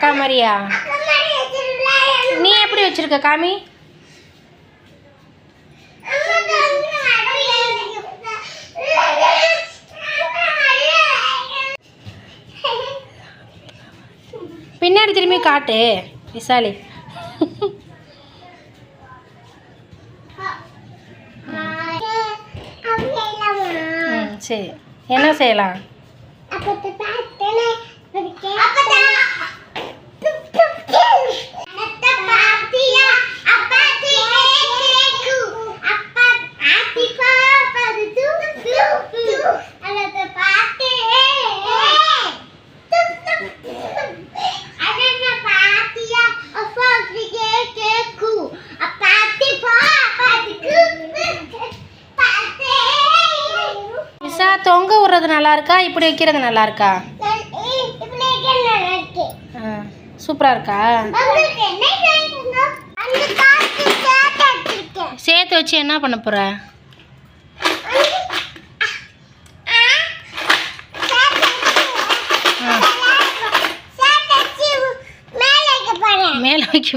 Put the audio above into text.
அக்கா மாதிரியா நீ எப்படி வச்சிருக்க காமி? பின்னாடி திரும்பி காட்டு விசாலி. சரி. என்ன செய்யலாம்? தொங்க விடுறது நல்லா இருக்கா இப்படி வைக்கிறது நல்லா இருக்கா ஆ சூப்பராக இருக்கா? சேர்த்து வச்சு என்ன பண்ண போகிற மேலே வைக்க